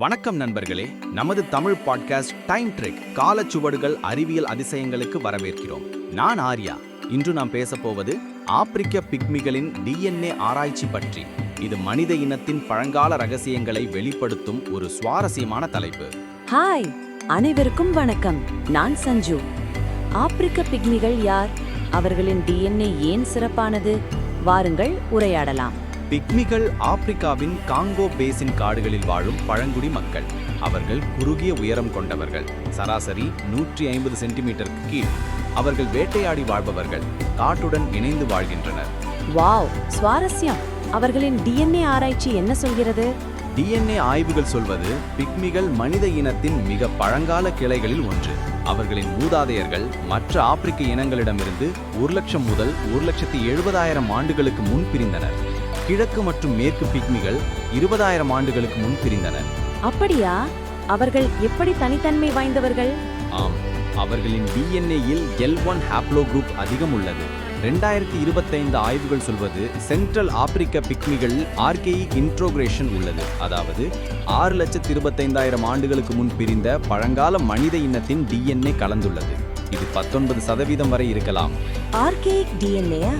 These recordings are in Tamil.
வணக்கம் நண்பர்களே நமது தமிழ் பாட்காஸ்ட் டைம் ட்ரிக் காலச்சுவடுகள் அறிவியல் அதிசயங்களுக்கு வரவேற்கிறோம். நான் ஆர்யா. இன்று நாம் பேசப்போவது ஆப்பிரிக்க பிக்மிகளின் டிஎன்ஏ ஆராய்ச்சி பற்றி. இது மனித இனத்தின் பழங்கால ரகசியங்களை வெளிப்படுத்தும் ஒரு சுவாரஸ்யமான தலைப்பு. ஹாய் அனைவருக்கும் வணக்கம். நான் சஞ்சு. ஆப்பிரிக்க பிக்மிகள் யார்? அவர்களின் டிஎன்ஏ ஏன் சிறப்பானது? வாருங்கள் உரையாடலாம். பிக்மிகள் ஆப்பிரிக்காவின் காங்கோ பேசின் காடுகளில் வாழும் பழங்குடி மக்கள். அவர்கள் குறுகிய உயரம் கொண்டவர்கள். சராசரி நூற்றி ஐம்பது சென்டிமீட்டருக்கு கீழ். அவர்கள் வேட்டையாடி வாழ்பவர்கள். காட்டுடன் இணைந்து வாழ்கின்றனர். வாவ் சுவாரஸ்யம். அவர்களின் டிஎன்ஏ ஆராய்ச்சி என்ன சொல்கிறது? டிஎன்ஏ ஆய்வுகள் சொல்வது பிக்மிகள் மனித இனத்தின் மிக பழங்கால கிளைகளில் ஒன்று. அவர்களின் மூதாதையர்கள் மற்ற ஆப்பிரிக்க இனங்களிடமிருந்து ஒரு லட்சம் முதல் ஒரு லட்சத்தி எழுபதாயிரம் ஆண்டுகளுக்கு முன் பிரிந்தனர். கிழக்கு மற்றும் மேற்கு பிக்மிகள் இருபதாயிரம் ஆண்டுகளுக்கு முன் பிரிந்தனர் அப்படியா? அவர்கள் எப்படி தனித்தன்மை வாய்ந்தவர்கள்? ஆம் அவர்களின் டிஎன்ஏயில் எல் ஒன் ஹாப்ளோ குரூப் அதிகம் உள்ளது. ரெண்டாயிரத்தி இருபத்தைந்து ஆய்வுகள் சொல்வது சென்ட்ரல் ஆப்பிரிக்க பிக்மிகள் ஆர்கேயிக் இன்ட்ரோகிரேஷன் உள்ளது. அதாவது ஆறு லட்சத்து இருபத்தைந்தாயிரம் ஆண்டுகளுக்கு முன் பிரிந்த பழங்கால மனித இனத்தின் டிஎன்ஏ கலந்துள்ளது. இது பத்தொன்பது சதவீதம் வரை இருக்கலாம். ஆர்கேயிக் டிஎன்ஏயா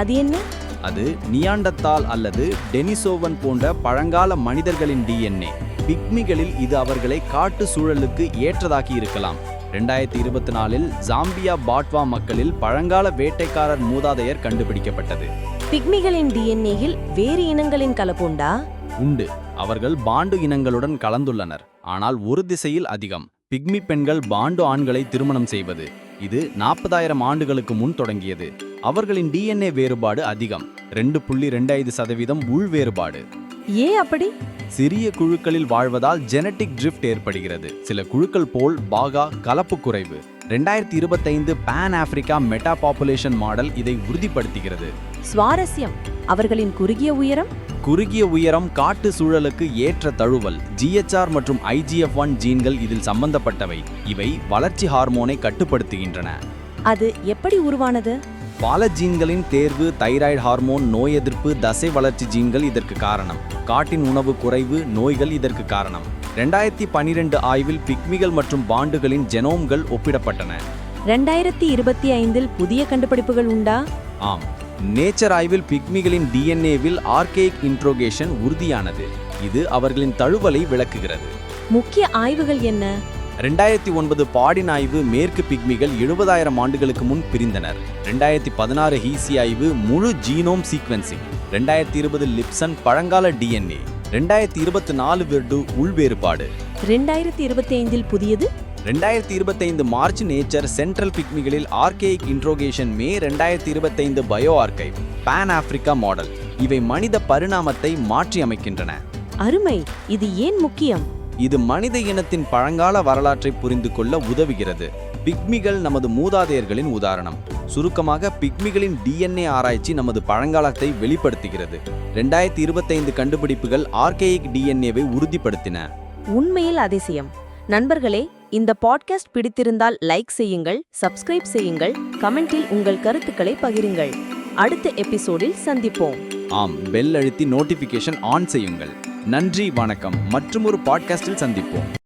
அது என்ன? அது நியாண்டத்தால் அல்லது டெனிசோவன் போன்ற பழங்கால மனிதர்களின் டிஎன்ஏ பிக்மிகளில் இது அவர்களை காட்டு சூழலுக்கு ஏற்றதாக்கி இருக்கலாம். ரெண்டாயிரத்தி இருபத்தி நாலில் ஜாம்பியா பாட்வா மக்களில் பழங்கால வேட்டைக்காரர் மூதாதையர் கண்டுபிடிக்கப்பட்டது. பிக்மிகளின் டிஎன்ஏயில் வேறு இனங்களின் கலப்புண்டா உண்டு. அவர்கள் பாண்டு இனங்களுடன் கலந்துள்ளனர். ஆனால் ஒரு திசையில் அதிகம். பிக்மி பெண்கள் பாண்டு ஆண்களை திருமணம் செய்வது. இது நாற்பதாயிரம் ஆண்டுகளுக்கு முன் தொடங்கியது. அவர்களின் டிஎன்ஏ வேறுபாடு அதிகம். ரெண்டு புள்ளி ரெண்டு ஐந்து சதவீதம் உள் வேறுபாடு. ஏன் அப்படி? சிறிய குழுக்களில் வாழ்வதால் ஜெனட்டிக் ட்ரிஃப்ட் ஏற்படுகிறது. சில குழுக்கள் போல் பாகா கலப்பு குறைவு. ரெண்டாயிரத்தி இருபத்தைந்து pan Africa metapopulation model இதை உறுதிப்படுத்துகிறது. சுவாரஸ்யம். அவர்களின் குறுகிய உயரம்? குறுகிய உயரம் காட்டு சூழலுக்கு ஏற்ற தழுவல். ஜிஎச்ஆர் மற்றும் ஐஜிஎஃப் ஒன் ஜீன்கள் இதில் சம்பந்தப்பட்டவை. இவை வளர்ச்சி ஹார்மோனை கட்டுப்படுத்துகின்றன. அது எப்படி உருவானது? பல ஜீன்களின் தேர்வு தைராய்டு ஹார்மோன் நோய் எதிர்ப்பு தசை வளர்ச்சி ஜீன்கள் இதற்கு காரணம். காட்டின் உணவு குறைவு நோய்கள் இதற்கு காரணம். ரெண்டாயிரத்தி பனிரெண்டு ஆய்வில் பிக்மிகள் மற்றும் பாண்டுகளின் ஜெனோம்கள் ஒப்பிடப்பட்டன. ரெண்டாயிரத்தி இருபத்தி ஐந்தில் புதிய கண்டுபிடிப்புகள் உண்டா? ஆம். நேச்சர் ஆய்வில் பிக்மிகளின் டிஎன்ஏவில் ஆர்கேயிக் இன்ட்ரோகேஷன் உறுதியானது. இது அவர்களின் தழுவலை விளக்குகிறது. முக்கிய ஆய்வுகள் என்ன? ரெண்டாயிரத்தி ஒன்பது பாடின் ஆய்வு மேற்கு பிக்மிகள் எழுபதாயிரம் ஆண்டுகளுக்கு முன் பிரிந்தனர். ரெண்டாயிரத்தி பதினாறு ஹீசி ஆய்வு முழு ஜீனோம் சீக்வென்சிங். ரெண்டாயிரத்தி இருபது லிப்சன் பழங்கால டிஎன்ஏ. ரெண்டாயிரத்தி இருபத்தி நாலு வெர்டு உள் வேறுபாடு. ரெண்டாயிரத்தி இருபத்தி ஐந்தில் புதியது? ரெண்டாயிரத்தி இருபத்தைந்து மார்ச் நேச்சர் சென்ட்ரல் பிக்மிகளில் ஆர்கேயிக் இன்ட்ரோகேஷன் மே ரெண்டாயிரத்தி இருபத்தைந்து bioRxiv pan Africa model இவை மனித பரிணாமத்தை மாற்றி அமைக்கின்றன அருமை. இது ஏன் முக்கியம்? இது மனித இனத்தின் பழங்கால வரலாற்றை புரிந்து கொள்ள உதவுகிறது. பிக்மிகள் நமது மூதாதையர்களின் உதாரணம். சுருக்கமாக பிக்மிகளின் டிஎன்ஏ ஆராய்ச்சி நமது பழங்காலத்தை வெளிப்படுத்துகிறது. ரெண்டாயிரத்தி இருபத்தைந்து கண்டுபிடிப்புகள் ஆர்கேயிக் டிஎன்ஏவை உறுதிப்படுத்தின. உண்மையில் அதிசயம். நண்பர்களே இந்த பாட்காஸ்ட் பிடித்திருந்தால் லைக் செய்யுங்கள் சப்ஸ்கிரைப் செய்யுங்கள் கமெண்டில் உங்கள் கருத்துக்களை பகிருங்கள். அடுத்த எபிசோடில் சந்திப்போம். ஆம் பெல் அழுத்தி நோட்டிபிகேஷன் ஆன் செய்யுங்கள். நன்றி வணக்கம். மற்றும் ஒரு பாட்காஸ்டில் சந்திப்போம்.